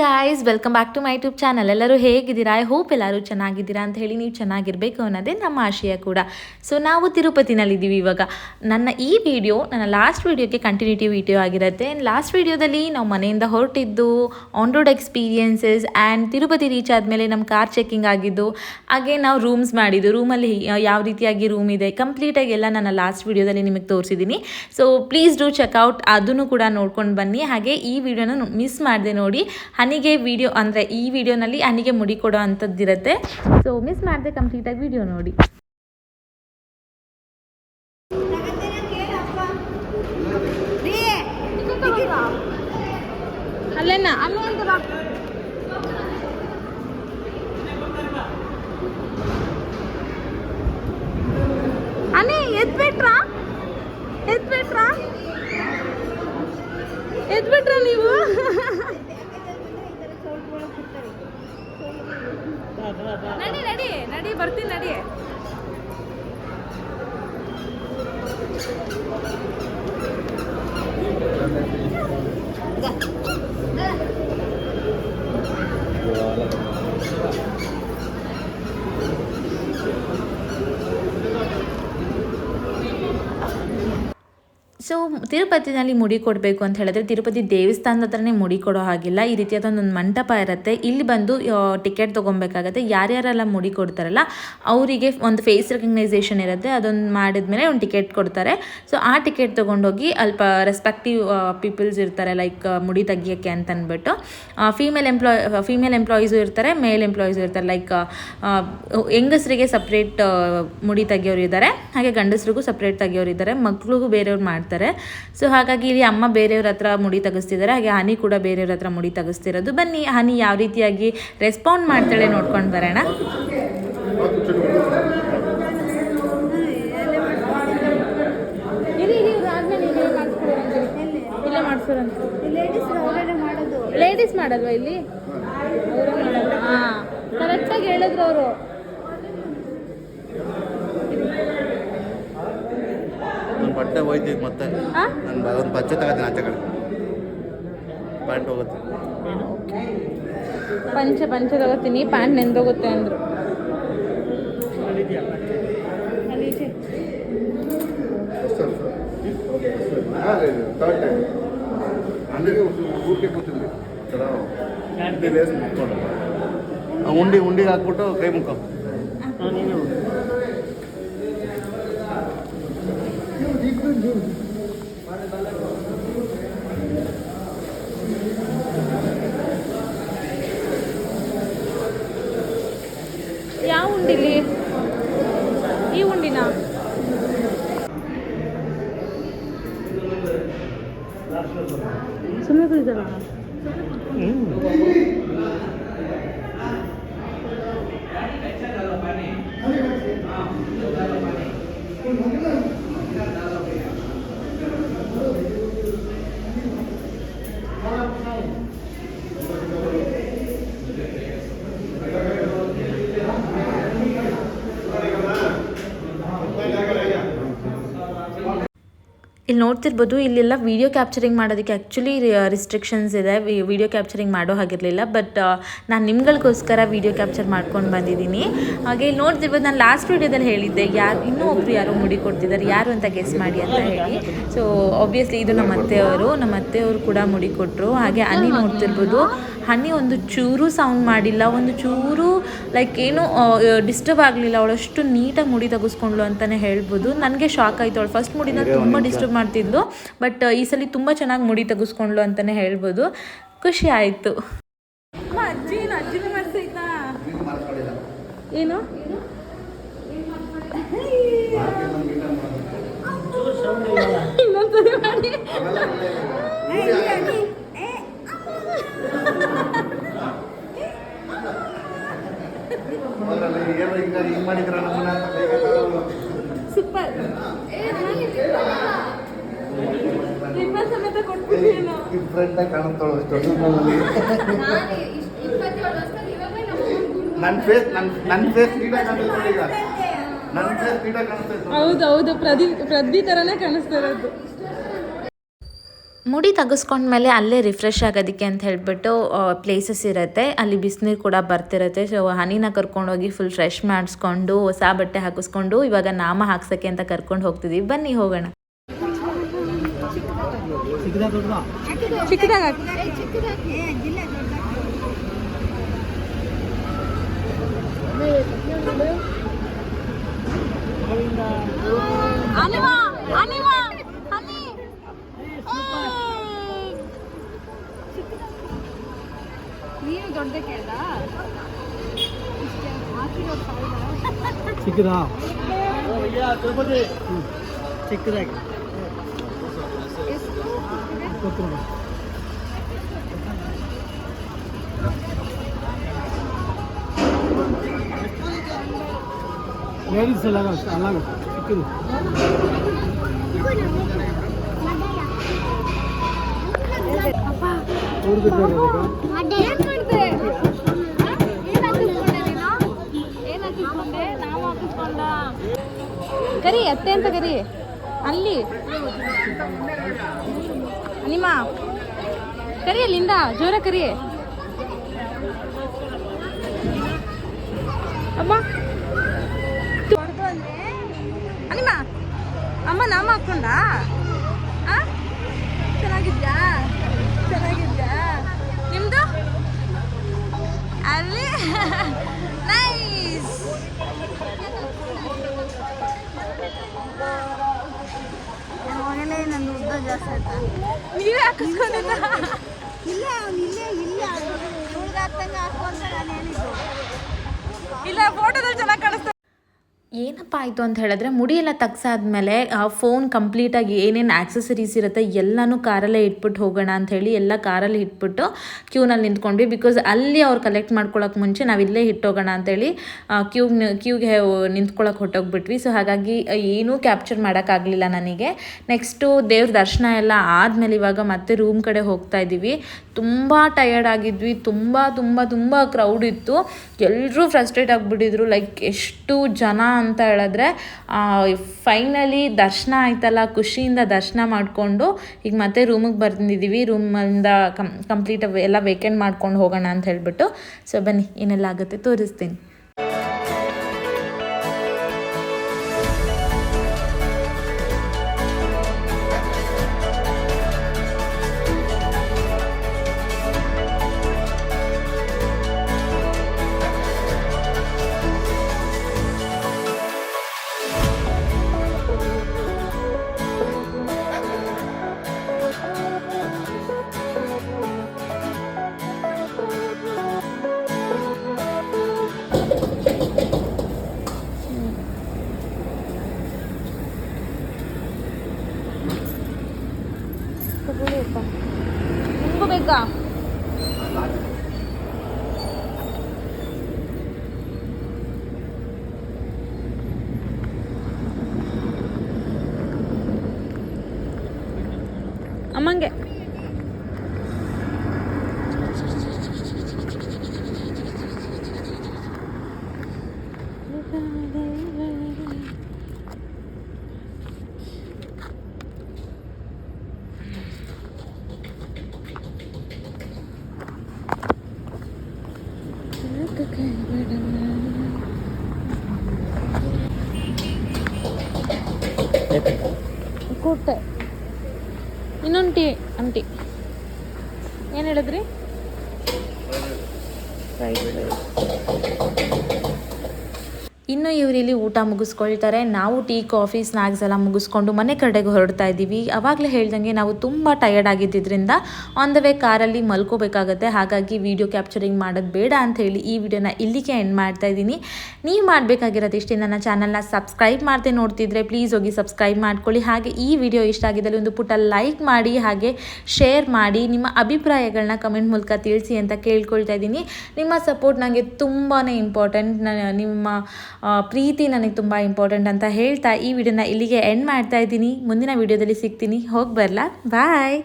Guys welcome back to my YouTube channel ಎಲ್ಲರೂ ಹೇಗಿದ್ದೀರಾ? I hope ಎಲ್ಲರೂ ಚೆನ್ನಾಗಿದ್ದೀರಾ ಅಂತ ಹೇಳಿ ನೀವು ಚೆನ್ನಾಗಿರಬೇಕು ಅನ್ನೋದೇ ನಮ್ಮ ಆಶಯ ಕೂಡ. ಸೊ ನಾವು ತಿರುಪತಿನಲ್ಲಿದ್ದೀವಿ ಇವಾಗ. ನನ್ನ ಈ ವಿಡಿಯೋ ನನ್ನ ಲಾಸ್ಟ್ ವೀಡಿಯೋಕ್ಕೆ ಕಂಟಿನ್ಯೂಟಿ ವಿಡಿಯೋ ಆಗಿರುತ್ತೆ. ಲಾಸ್ಟ್ ವಿಡಿಯೋದಲ್ಲಿ ನಾವು ಮನೆಯಿಂದ ಹೊರಟಿದ್ದು on road experiences and Tirupati reach ಆದಮೇಲೆ ನಮ್ಮ ಕಾರ್ ಚೆಕಿಂಗ್ ಆಗಿದ್ದು, ಹಾಗೆ ನಾವು ರೂಮ್ಸ್ ಮಾಡಿದ್ದು. ರೂಮಲ್ಲಿ ಯಾವ ರೀತಿಯಾಗಿ ರೂಮ್ ಇದೆ? ಕಂಪ್ಲೀಟಾಗಿ ಎಲ್ಲ ನನ್ನ ಲಾಸ್ಟ್ ವಿಡಿಯೋದಲ್ಲಿ ನಿಮಗೆ ತೋರಿಸಿದ್ದೀನಿ. ಸೊ ಪ್ಲೀಸ್ ಡೂ ಚೆಕ್ಔಟ್ ಅದನ್ನು ಕೂಡ ನೋಡ್ಕೊಂಡು ಬನ್ನಿ. ಹಾಗೆ ಈ ವಿಡಿಯೋನ ಮಿಸ್ ಮಾಡಿದೆ ನೋಡಿ. ಹನಿಗೆ ವಿಡಿಯೋ ಅಂದರೆ ಈ ವಿಡಿಯೋನಲ್ಲಿ ಅನಿಗೆ ಮುಡಿ ಕೊಡೋ ಅಂಥದ್ದಿರುತ್ತೆ. ಸೊ ಮಿಸ್ ಮಾಡಿದೆ ಕಂಪ್ಲೀಟಾಗಿ ವಿಡಿಯೋ ನೋಡಿ. ಅಲ್ಲೇನಾ? ಎದ್ಬಿಟ್ರಾ ಎದ್ಬಿಟ್ರಾ ಎದ್ಬಿಟ್ರಾ ನೀವು ನಡಿ ನಡಿ ನಡಿ ಬರ್ತೀನಿ ನಡಿ ಸೊ ತಿರುಪತಿನಲ್ಲಿ ಮುಡಿ ಕೊಡಬೇಕು ಅಂತ ಹೇಳಿದ್ರೆ ತಿರುಪತಿ ದೇವಸ್ಥಾನದ ಹತ್ರನೇ ಮುಡಿ ಕೊಡೋ ಹಾಗಿಲ್ಲ. ಈ ರೀತಿಯಾದ ಒಂದು ಮಂಟಪ ಇರುತ್ತೆ. ಇಲ್ಲಿ ಬಂದು ಟಿಕೆಟ್ ತೊಗೊಬೇಕಾಗತ್ತೆ. ಯಾರ್ಯಾರೆಲ್ಲ ಮುಡಿ ಕೊಡ್ತಾರಲ್ಲ, ಅವರಿಗೆ ಒಂದು ಫೇಸ್ ರೆಕಗ್ನೈಸೇಷನ್ ಇರುತ್ತೆ. ಅದೊಂದು ಮಾಡಿದ್ಮೇಲೆ ಒಂದು ಟಿಕೆಟ್ ಕೊಡ್ತಾರೆ. ಸೊ ಆ ಟಿಕೆಟ್ ತೊಗೊಂಡೋಗಿ ಅಲ್ಪ ರೆಸ್ಪೆಕ್ಟಿವ್ ಪೀಪಲ್ಸ್ ಇರ್ತಾರೆ ಲೈಕ್ ಮುಡಿ ತೆಗಿಯೋಕ್ಕೆ ಅಂತ ಅಂದ್ಬಿಟ್ಟು ಫೀಮೇಲ್ ಎಂಪ್ಲಾಯ್ ಫೀಮೇಲ್ ಎಂಪ್ಲಾಯೀಸು ಇರ್ತಾರೆ ಮೇಲ್ ಎಂಪ್ಲಾಯೀಸು ಇರ್ತಾರೆ. ಲೈಕ್ ಹೆಂಗಸರಿಗೆ ಸಪ್ರೇಟ್ ಮುಡಿ ತೆಗಿಯೋರು ಇದ್ದಾರೆ ಹಾಗೆ ಗಂಡಸರಿಗೂ ಸಪ್ರೇಟ್ ತೆಗಿಯೋರು ಇದ್ದಾರೆ ಮಕ್ಳಿಗೂ ಬೇರೆಯವ್ರು ಮಾಡ್ತಾರೆ ಸೊ ಹಾಗಾಗಿ ಇಲ್ಲಿ ಅಮ್ಮ ಬೇರೆಯವ್ರ ಹತ್ರ ಮುಡಿ ತೆಗಿಸ್ತಿದ್ದಾರೆ ಹಾಗೆ ಹನಿ ಕೂಡ ಬೇರೆಯವ್ರ ಹತ್ರ ಮುಡಿ ತೆಗಿಸ್ತಿರೋದು. ಬನ್ನಿ ಹನಿ ಯಾವ ರೀತಿಯಾಗಿ ರೆಸ್ಪಾಂಡ್ ಮಾಡ್ತಾಳೆ ನೋಡ್ಕೊಂಡು ಬರೋಣ. ಲೇಡೀಸ್ ಮಾಡಲ್ವಾ ಇಲ್ಲಿ? ಕರೆಕ್ಟಾಗಿ ಹೇಳಿದ್ರು ಅವರು ನನ್ನ ಬಟ್ಟೆ ಹೋಯ್ತು ಈಗ ಮತ್ತೆ ನಾನು ಒಂದು ಬಚ್ಚೆ ತಗೋತೀನಿ ಆಚೆ ಕಡೆ. ಪ್ಯಾಂಟ್ ಹೋಗುತ್ತೆ. ಪಂಚೆ ಪಂಚೆ ತಗೋತೀನಿ. ಪ್ಯಾಂಟ್ ನೆಂದೋಗುತ್ತೆ ಅಂದರು. ಉಂಡಿ ಉಂಡಿಗೆ ಹಾಕ್ಬಿಟ್ಟು ಕೈ ಮುಖ. ಯಾವ ಉಂಡಿಲಿ ಈ ಉಂಡಿನ ಸುಮ್ಮನೆ dado que ಇಲ್ಲಿ ನೋಡ್ತಿರ್ಬೋದು, ಇಲ್ಲೆಲ್ಲ ವಿಡಿಯೋ ಕ್ಯಾಪ್ಚರಿಂಗ್ ಮಾಡೋದಕ್ಕೆ ಆ್ಯಕ್ಚುಲಿ ರಿಸ್ಟ್ರಿಕ್ಷನ್ಸ್ ಇದೆ. ವಿಡಿಯೋ ಕ್ಯಾಪ್ಚರಿಂಗ್ ಮಾಡೋ ಹಾಗಿರಲಿಲ್ಲ ಬಟ್ ನಾನು ನಿಮ್ಗಳಿಗೋಸ್ಕರ ವಿಡಿಯೋ ಕ್ಯಾಪ್ಚರ್ ಮಾಡ್ಕೊಂಡು ಬಂದಿದ್ದೀನಿ. ಹಾಗೆ ಇಲ್ಲಿ ನೋಡ್ತಿರ್ಬೋದು, ನಾನು ಲಾಸ್ಟ್ ವಿಡಿಯೋದಲ್ಲಿ ಹೇಳಿದ್ದೆ, ಯಾರು, ಇನ್ನೂ ಒಬ್ರು ಯಾರೋ ಮುಡಿ ಕೊಡ್ತಿದ್ದಾರೆ, ಯಾರು ಅಂತ ಗೆಸ್ ಮಾಡಿ ಅಂತ ಹೇಳಿ. ಸೊ ಆಬ್ವಿಯಸ್ಲಿ ಇದು ನಮ್ಮ ಅತ್ತೆಯವರು ನಮ್ಮ ಅತ್ತೆಯವರು ಕೂಡ ಮುಡಿ ಕೊಟ್ಟರು ಹಾಗೆ ಅಲ್ಲಿ ನೋಡ್ತಿರ್ಬೋದು ಹನಿ ಒಂದು ಚೂರು ಸೌಂಡ್ ಮಾಡಿಲ್ಲ ಒಂದು ಚೂರು ಲೈಕ್ ಏನು ಡಿಸ್ಟರ್ಬ್ ಆಗಲಿಲ್ಲ. ಅವಳಷ್ಟು ನೀಟಾಗಿ ಮುಡಿ ತೆಗೆಸ್ಕೊಂಡ್ಲು ಅಂತಲೇ ಹೇಳ್ಬೋದು. ನನಗೆ ಶಾಕ್ ಆಯಿತು ಅವಳು ಫಸ್ಟ್ ಮುಡಿನ ತುಂಬ ಡಿಸ್ಟರ್ಬ್ ಮಾಡ್ತಿದ್ಲು. ಬಟ್ ಈ ಸಲ ತುಂಬ ಚೆನ್ನಾಗಿ ಮುಡಿ ತೆಗೆಸ್ಕೊಂಡ್ಲು ಅಂತಲೇ ಹೇಳ್ಬೋದು. ಖುಷಿ ಆಯಿತು. ಅಜ್ಜಿ ಅಜ್ಜಿನ ಮಾಡ್ತೈತಾ ಏನು? ಇನ್ನೊಂದ್ಸರಿ ಮಾಡಿ. ಸೂಪರ್. ರಿಬ್ಬನ್ ಸಮೇತ ಕೊಟ್ಬಿಟ್ಟಿಲ್ಲ ಕಾಣುತ್ತಾಳು ಅಷ್ಟು. ನನ್ನ ಫೇಸ್ ನನ್ನ ನನ್ನ ಫೇಸ್ ನೀಟಾಗಿ ಕಾಣಿಸ್ತಾ ಈಗ. ನನ್ನ ಫೇಸ್ ನೀಟಾಗಿ ಕಾಣಿಸ್ತಾ ಹೌದು ಹೌದು. ಪ್ರದಿ ಪ್ರದಿ ಥರನೇ ಕಾಣಿಸ್ತಾ ಇರೋದು. ಮುಡಿ ತೆಗೆಸ್ಕೊಂಡ್ಮೇಲೆ ಅಲ್ಲೇ ರಿಫ್ರೆಶ್ ಆಗೋದಕ್ಕೆ ಅಂತ ಹೇಳಿಬಿಟ್ಟು ಪ್ಲೇಸಸ್ ಇರುತ್ತೆ. ಅಲ್ಲಿ ಬಿಸಿನೀರು ಕೂಡ ಬರ್ತಿರುತ್ತೆ. ಸೊ ಹನಿನ ಕರ್ಕೊಂಡೋಗಿ ಫುಲ್ ಫ್ರೆಶ್ ಮಾಡಿಸ್ಕೊಂಡು ಹೊಸ ಬಟ್ಟೆ ಹಾಕಿಸ್ಕೊಂಡು ಇವಾಗ ನಾಮ ಹಾಕ್ಸೋಕ್ಕೆ ಅಂತ ಕರ್ಕೊಂಡು ಹೋಗ್ತಿದ್ದೀವಿ ಬನ್ನಿ ಹೋಗೋಣ. ಚಿಕ್ಕದಾಗ ಚಿಕ್ಕದಾಗಿ ಜಿಲ್ಲೆ ನೀನು ದೊಡ್ಡ ಕೇಳ್ದ ಹಾಕಿರೋದು ಸಾವಿರ ಚಿಕ್ಕದಾ ಚಿಕ್ಕದಾಗಿ ಇಪ್ಪತ್ತು ರೂಪಾಯಿ ಲೇಡೀಸ್ ಎಲ್ಲ ಅಲ್ಲಾಗುತ್ತೆ ಚಿಕ್ಕದು ಊರಿಗೆ ಕರಿ ಅತ್ತೆ ಅಂತ ಕರಿ ಅಲ್ಲಿ. ನಿಮ್ಮ ಕರಿ ಅಲ್ಲಿಂದ ಜೋರ ಕರಿ ಅಮ್ಮ. ಅನಿಮ, ಅಮ್ಮ ನಾಮ ಹಾಕೊಂಡ? ಚೆನ್ನಾಗಿದ್ಯಾ? ಚೆನ್ನಾಗಿದ್ಯಾ? ನಿಮ್ದು? ಅಲ್ಲಿ. ನೀವೇ ಹಾಕಿಸ್ಕೊಂಡಿಲ್ಲ ಇಲ್ಲ ಅವ್ನು ಇಲ್ಲೇ ಇಲ್ಲ. ಇವ್ಳಿಗೆ ಹಾಕ್ದಂಗೆ ಹಾಕೊಂತ ನಾನು ಹೇಳಿದ್ದು. ಇಲ್ಲ ಫೋಟೋದಲ್ಲಿ ಚೆನ್ನಾಗಿ ಕಾಣಿಸ್ತಾ ಏನಪ್ಪ ಆಯಿತು ಅಂತ ಹೇಳಿದ್ರೆ ಮುಡಿ ಎಲ್ಲ ಆ ಫೋನ್ ಕಂಪ್ಲೀಟಾಗಿ ಏನೇನು ಆಕ್ಸೆಸರೀಸ್ ಇರುತ್ತೆ ಎಲ್ಲನೂ ಕಾರಲ್ಲೇ ಇಟ್ಬಿಟ್ಟು ಹೋಗೋಣ ಅಂತ ಹೇಳಿ ಎಲ್ಲ ಕಾರಲ್ಲಿ ಇಟ್ಬಿಟ್ಟು ಕ್ಯೂನಲ್ಲಿ ನಿಂತ್ಕೊಂಡ್ವಿ. ಬಿಕಾಸ್ ಅಲ್ಲಿ ಅವ್ರು ಕಲೆಕ್ಟ್ ಮಾಡ್ಕೊಳ್ಳೋಕೆ ಮುಂಚೆ ನಾವು ಇಲ್ಲೇ ಇಟ್ಟೋಗೋಣ ಅಂತೇಳಿ ಕ್ಯೂಗ್ ಕ್ಯೂಗೆ ನಿಂತ್ಕೊಳ್ಳೋಕೆ ಹೊಟ್ಟೋಗ್ಬಿಟ್ವಿ ಸೊ ಹಾಗಾಗಿ ಏನೂ ಕ್ಯಾಪ್ಚರ್ ಮಾಡೋಕ್ಕಾಗಲಿಲ್ಲ ನನಗೆ. ನೆಕ್ಸ್ಟು ದೇವ್ರ ದರ್ಶನ ಎಲ್ಲ ಆದಮೇಲೆ ಇವಾಗ ಮತ್ತೆ ರೂಮ್ ಕಡೆ ಹೋಗ್ತಾ ಇದ್ದೀವಿ ತುಂಬ ಟಯರ್ಡ್ ಆಗಿದ್ವಿ. ತುಂಬ ತುಂಬ ತುಂಬ ಕ್ರೌಡ್ ಇತ್ತು. ಎಲ್ಲರೂ ಫ್ರಸ್ಟ್ರೇಟ್ ಆಗಿಬಿಟ್ಟಿದ್ರು. ಲೈಕ್ ಎಷ್ಟು ಜನ ಅಂತ ಹೇಳಿದ್ರೆ ಫೈನಲಿ ದರ್ಶನ ಆಯ್ತಲ್ಲ, ಖುಷಿಯಿಂದ ದರ್ಶನ ಮಾಡಿಕೊಂಡು ಈಗ ಮತ್ತೆ ರೂಮಿಗೆ ಬಂದಿದ್ದೀವಿ ರೂಮಿಂದ ಕಂ ಕಂಪ್ಲೀಟ್ ಎಲ್ಲ ವೇಕೆಂಡ್ ಮಾಡ್ಕೊಂಡು ಹೋಗೋಣ ಅಂತ ಹೇಳ್ಬಿಟ್ಟು. ಸೊ ಬನ್ನಿ, ಏನೆಲ್ಲ ಆಗುತ್ತೆ ತೋರಿಸ್ತೀನಿ. ನಿಮಗೂ ಕೊಟ್ಟೆ. ಇನ್ನೊಂದು ಟೀ ಅಂಟಿ ಏನು ಹೇಳಿದ್ರಿ? ಇನ್ನು ಇವರಿಲ್ಲಿ ಊಟ ಮುಗಿಸ್ಕೊಳ್ತಾರೆ. ನಾವು ಟೀ, ಕಾಫಿ ಸ್ನ್ಯಾಕ್ಸ್ ಎಲ್ಲ ಮುಗಿಸ್ಕೊಂಡು ಮನೆ ಕಡೆಗೆ ಹೊರಡ್ತಾ ಇದ್ದೀವಿ. ಅವಾಗಲೇ ಹೇಳ್ದಂಗೆ ನಾವು ತುಂಬ ಟಯರ್ಡ್ ಆಗಿದ್ದಿದ್ರಿಂದ ಆನ್ ದ ವೇ ಕಾರಲ್ಲಿ ಮಲ್ಕೋಬೇಕಾಗತ್ತೆ. ಹಾಗಾಗಿ ವಿಡಿಯೋ ಕ್ಯಾಪ್ಚರಿಂಗ್ ಮಾಡೋದು ಬೇಡ ಅಂತ ಹೇಳಿ ಈ ವಿಡಿಯೋನ ಇಲ್ಲಿಗೆ ಎಂಡ್ ಮಾಡ್ತಾ ಇದ್ದೀನಿ. ನೀವು ಮಾಡಬೇಕಾಗಿರೋದು ಇಷ್ಟೇ ನನ್ನ ಚಾನಲ್ನ ಸಬ್ಸ್ಕ್ರೈಬ್ ಮಾಡ್ದೆ ನೋಡ್ತಿದ್ರೆ ಪ್ಲೀಸ್ ಹೋಗಿ ಸಬ್ಸ್ಕ್ರೈಬ್ ಮಾಡ್ಕೊಳ್ಳಿ. ಹಾಗೆ ಈ ವಿಡಿಯೋ ಇಷ್ಟ ಆಗಿದ್ದಲ್ಲಿ ಒಂದು ಪುಟ ಲೈಕ್ ಮಾಡಿ, ಹಾಗೆ ಶೇರ್ ಮಾಡಿ, ನಿಮ್ಮ ಅಭಿಪ್ರಾಯಗಳನ್ನ ಕಮೆಂಟ್ ಮೂಲಕ ತಿಳಿಸಿ ಅಂತ ಕೇಳ್ಕೊಳ್ತಾ ಇದ್ದೀನಿ. ನಿಮ್ಮ ಸಪೋರ್ಟ್ ನನಗೆ ತುಂಬಾ ಇಂಪಾರ್ಟೆಂಟ್ ನಿಮ್ಮ ಪ್ರೀತಿ ನನಗೆ ತುಂಬ ಇಂಪಾರ್ಟೆಂಟ್ ಅಂತ ಹೇಳ್ತಾ ಈ ವಿಡಿಯೋನ ಇಲ್ಲಿಗೆ ಎಂಡ್ ಮಾಡ್ತಾ ಇದ್ದೀನಿ. ಮುಂದಿನ ವಿಡಿಯೋದಲ್ಲಿ ಸಿಗ್ತೀನಿ. ಹೋಗಿ ಬರಲಾ? ಬಾಯ್